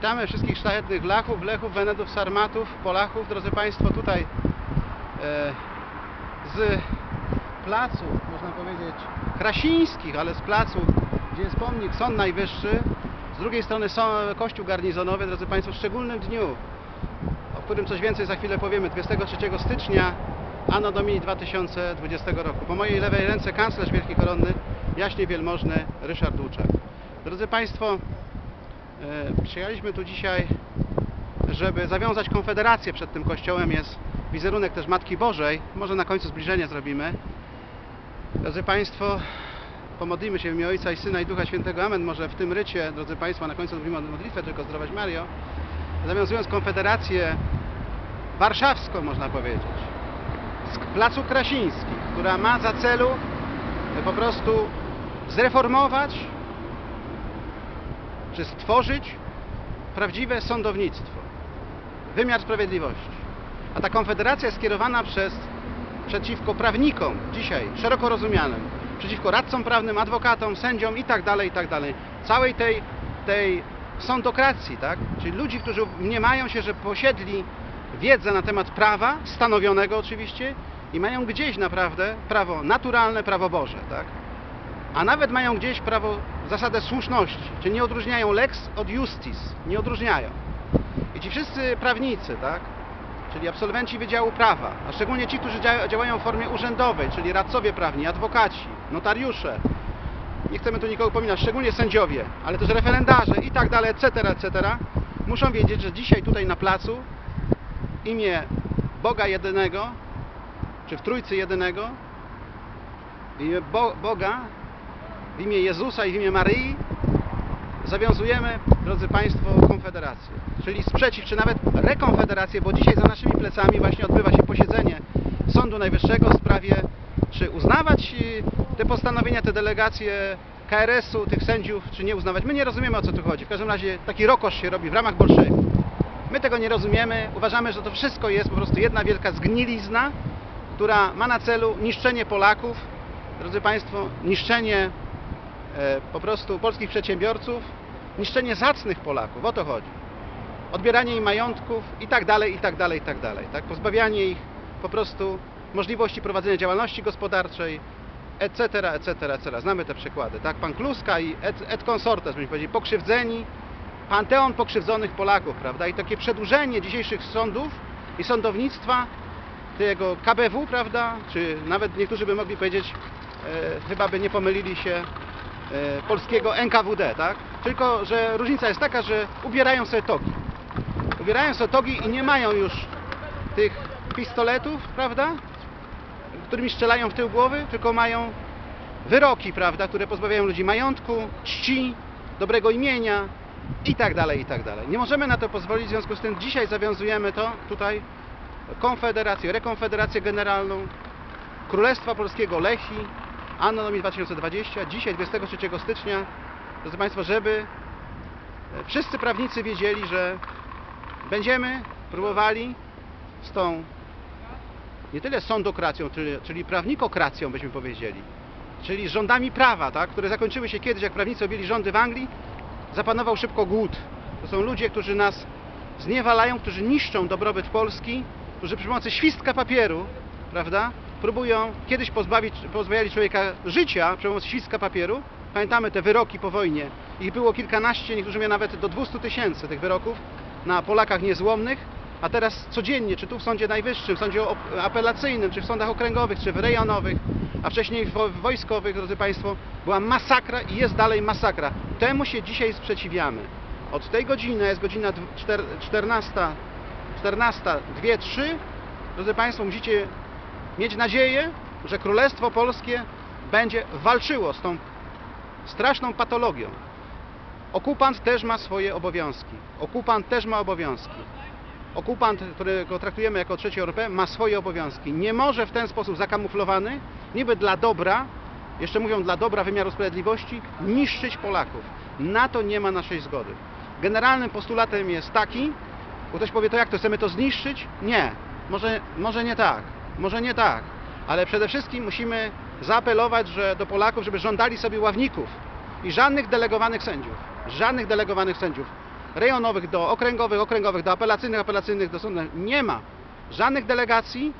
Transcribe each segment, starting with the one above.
Witamy wszystkich szlachetnych Lachów, Lechów, Wenedów, Sarmatów, Polachów, drodzy Państwo, tutaj e, z placu, można powiedzieć, krasińskich, ale z placu, gdzie jest pomnik Sąd Najwyższy, z drugiej strony są Kościół Garnizonowy, drodzy Państwo, w szczególnym dniu, o którym coś więcej za chwilę powiemy, 23 stycznia Anno Domini 2020 roku. Po mojej lewej ręce kanclerz Wielki Koronny, jaśnie wielmożny Ryszard Łuczak. Drodzy Państwo, e, przyjechaliśmy tu dzisiaj, żeby zawiązać konfederację przed tym kościołem. Jest wizerunek też Matki Bożej. Może na końcu zbliżenie zrobimy. Drodzy Państwo, pomodlimy się w imię Ojca i Syna i Ducha Świętego. Amen. Może w tym rycie, drodzy Państwo, na końcu zrobimy modlitwę, tylko zdrować Mario. Zawiązując konfederację warszawską, można powiedzieć, z Placu Krasiński, która ma za celu e, po prostu zreformować czy stworzyć prawdziwe sądownictwo, wymiar sprawiedliwości. A ta konfederacja jest skierowana przez, przeciwko prawnikom dzisiaj, szeroko rozumianym, przeciwko radcom prawnym, adwokatom, sędziom i tak dalej, i tak dalej. Całej tej, tej sądokracji, tak? Czyli ludzi, którzy mniemają się, że posiedli wiedzę na temat prawa, stanowionego oczywiście, i mają gdzieś naprawdę prawo naturalne, prawo Boże, tak? A nawet mają gdzieś prawo, zasadę słuszności, czyli nie odróżniają lex od justis, nie odróżniają. I ci wszyscy prawnicy, tak? Czyli absolwenci Wydziału Prawa, a szczególnie ci, którzy dzia- działają w formie urzędowej, czyli radcowie prawni, adwokaci, notariusze, nie chcemy tu nikogo pominąć, szczególnie sędziowie, ale też referendarze i tak dalej, etc., etc., muszą wiedzieć, że dzisiaj tutaj na placu imię Boga jedynego, czy w Trójcy jedynego, imię Bo Boga, w imię Jezusa i w imię Maryi zawiązujemy, drodzy Państwo, konfederację. Czyli sprzeciw, czy nawet rekonfederację, bo dzisiaj za naszymi plecami właśnie odbywa się posiedzenie Sądu Najwyższego w sprawie, czy uznawać y, te postanowienia, te delegacje KRS-u, tych sędziów, czy nie uznawać. My nie rozumiemy o co tu chodzi. W każdym razie taki rokosz się robi w ramach bolszewików. My tego nie rozumiemy. Uważamy, że to wszystko jest po prostu jedna wielka zgnilizna, która ma na celu niszczenie Polaków, drodzy Państwo, niszczenie po prostu polskich przedsiębiorców, niszczenie zacnych Polaków, o to chodzi. Odbieranie im majątków i tak dalej, i tak dalej, i tak dalej. Tak? Pozbawianie ich po prostu możliwości prowadzenia działalności gospodarczej, etc., etc., etc. Znamy te przykłady, tak? Pan Kluska i et, et consortes, byśmy powiedzieli, pokrzywdzeni, panteon pokrzywdzonych Polaków, prawda? I takie przedłużenie dzisiejszych sądów i sądownictwa tego KBW, prawda? Czy nawet niektórzy by mogli powiedzieć, e, chyba by nie pomylili się e, polskiego NKWD, tak? Tylko, że różnica jest taka, że ubierają sobie togi. Ubierają sobie togi i nie mają już tych pistoletów, prawda? Którymi strzelają w tył głowy, tylko mają wyroki, prawda? Które pozbawiają ludzi majątku, czci, dobrego imienia i tak dalej, i tak dalej. Nie możemy na to pozwolić, w związku z tym dzisiaj zawiązujemy to tutaj Konfederację, Rekonfederację Generalną Królestwa Polskiego Lechi Anno Domini 2020, dzisiaj 23 stycznia, drodzy Państwo, żeby e, wszyscy prawnicy wiedzieli, że będziemy próbowali z tą nie tyle sądokracją, czyli, prawnikokracją byśmy powiedzieli, czyli rządami prawa, tak, które zakończyły się kiedyś, jak prawnicy objęli rządy w Anglii, zapanował szybko głód. To są ludzie, którzy nas zniewalają, którzy niszczą dobrobyt Polski, którzy przy pomocy świstka papieru, prawda, próbują kiedyś pozbawić, pozbawiali człowieka życia przy pomocy papieru. Pamiętamy te wyroki po wojnie. Ich było kilkanaście, niektórzy mieli nawet do 200 tysięcy tych wyroków na Polakach niezłomnych, a teraz codziennie, czy tu w Sądzie Najwyższym, w Sądzie Apelacyjnym, czy w sądach okręgowych, czy w rejonowych, a wcześniej w wo- w wojskowych, drodzy Państwo, była masakra i jest dalej masakra. Temu się dzisiaj sprzeciwiamy. Od tej godziny, jest godzina dw- czter- 14, 14, 2, 3, drodzy Państwo, musicie mieć nadzieję, że Królestwo Polskie będzie walczyło z tą straszną patologią. Okupant też ma swoje obowiązki. Okupant też ma obowiązki. Okupant, którego traktujemy jako trzeci Europę, ma swoje obowiązki. Nie może w ten sposób zakamuflowany, niby dla dobra, jeszcze mówią dla dobra wymiaru sprawiedliwości, niszczyć Polaków. Na to nie ma naszej zgody. Generalnym postulatem jest taki, bo ktoś powie, to jak to chcemy to zniszczyć? Nie. Może, może nie tak. Może nie tak. Ale przede wszystkim musimy zaapelować że do Polaków, żeby żądali sobie ławników i żadnych delegowanych sędziów. Żadnych delegowanych sędziów. rejonowych do okręgowych, okręgowych do apelacyjnych, apelacyjnych do sądów. Nie ma żadnych delegacji.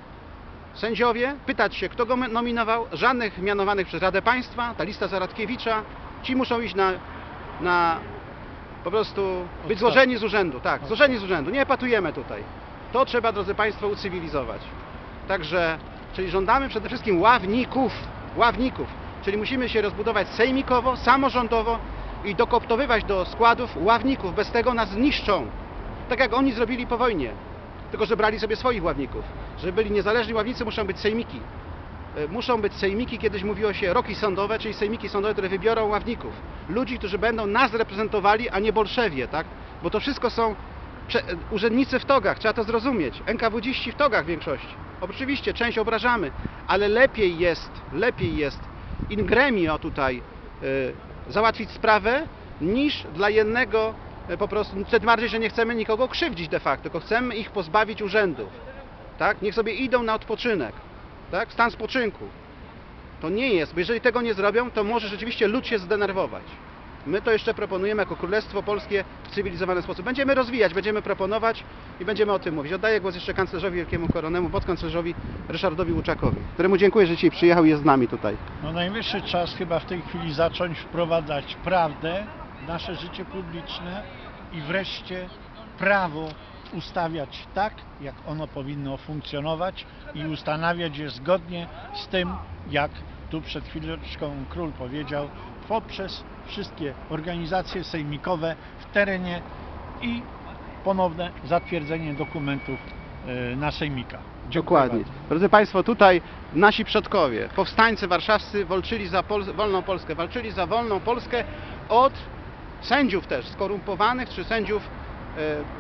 Sędziowie, pytać się, kto go nominował, żadnych mianowanych przez Radę Państwa, ta lista Zaradkiewicza, ci muszą iść na, na po prostu być złożeni z urzędu, tak, złożeni z urzędu, nie epatujemy tutaj. To trzeba, drodzy Państwo, ucywilizować. Także, czyli żądamy przede wszystkim ławników, ławników, czyli musimy się rozbudować sejmikowo, samorządowo i dokoptowywać do składów ławników, bez tego nas zniszczą. Tak jak oni zrobili po wojnie, tylko że brali sobie swoich ławników. Żeby byli niezależni ławnicy, muszą być sejmiki. E, Muszą być sejmiki, kiedyś mówiło się roki sądowe, czyli sejmiki sądowe, które wybiorą ławników. Ludzi, którzy będą nas reprezentowali, a nie bolszewie, tak? Bo to wszystko są urzędnicy w togach, trzeba to zrozumieć. NKWDziści w togach w większości. Oczywiście, część obrażamy, ale lepiej jest, lepiej jest in gremio tutaj e, załatwić sprawę, niż dla jednego e, po prostu, tym bardziej, że nie chcemy nikogo krzywdzić de facto, tylko chcemy ich pozbawić urzędów. Tak? Niech sobie idą na odpoczynek, tak? Stan spoczynku. To nie jest, bo jeżeli tego nie zrobią, to może rzeczywiście lud się zdenerwować. My to jeszcze proponujemy jako Królestwo Polskie w cywilizowany sposób. Będziemy rozwijać, będziemy proponować i będziemy o tym mówić. Oddaję głos jeszcze kanclerzowi Wielkiemu Koronemu, podkanclerzowi Ryszardowi Łuczakowi, któremu dziękuję, że dzisiaj przyjechał i jest z nami tutaj. No najwyższy czas chyba w tej chwili zacząć wprowadzać prawdę w nasze życie publiczne i wreszcie prawo ustawiać tak, jak ono powinno funkcjonować i ustanawiać je zgodnie z tym, jak tu przed chwileczką król powiedział, poprzez wszystkie organizacje sejmikowe w terenie i ponowne zatwierdzenie dokumentów e, na sejmika. Dziękuję Dokładnie. bardzo. Drodzy Państwo, tutaj nasi przodkowie, powstańcy warszawscy walczyli za Pol wolną Polskę, walczyli za wolną Polskę od sędziów też skorumpowanych, czy sędziów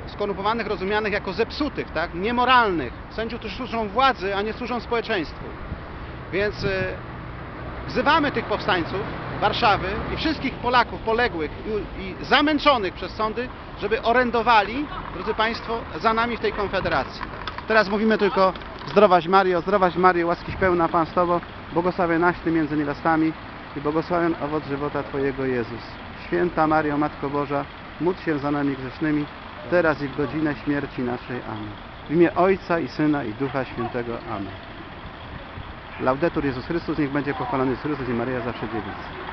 e, skorumpowanych rozumianych jako zepsutych, tak? niemoralnych, sędziów, którzy służą władzy, a nie służą społeczeństwu. Więc e, wzywamy tych powstańców Warszawy i wszystkich Polaków poległych i, zamęczonych przez sądy, żeby orędowali, drodzy Państwo, za nami w tej konfederacji. Teraz mówimy tylko zdrowaś Mario, zdrowaś Mario, łaskiś pełna Pan z Tobą, błogosławiona Ty między niewiastami i błogosławion owoc żywota Twojego Jezus. Święta Mario, Matko Boża, módl się za nami grzesznymi, teraz i w godzinę śmierci naszej. Amen. W imię Ojca i Syna i Ducha Świętego. Amen. Laudetur Jezus Chrystus, niech będzie pochwalony Jezus Chrystus i Maryja zawsze dziewica.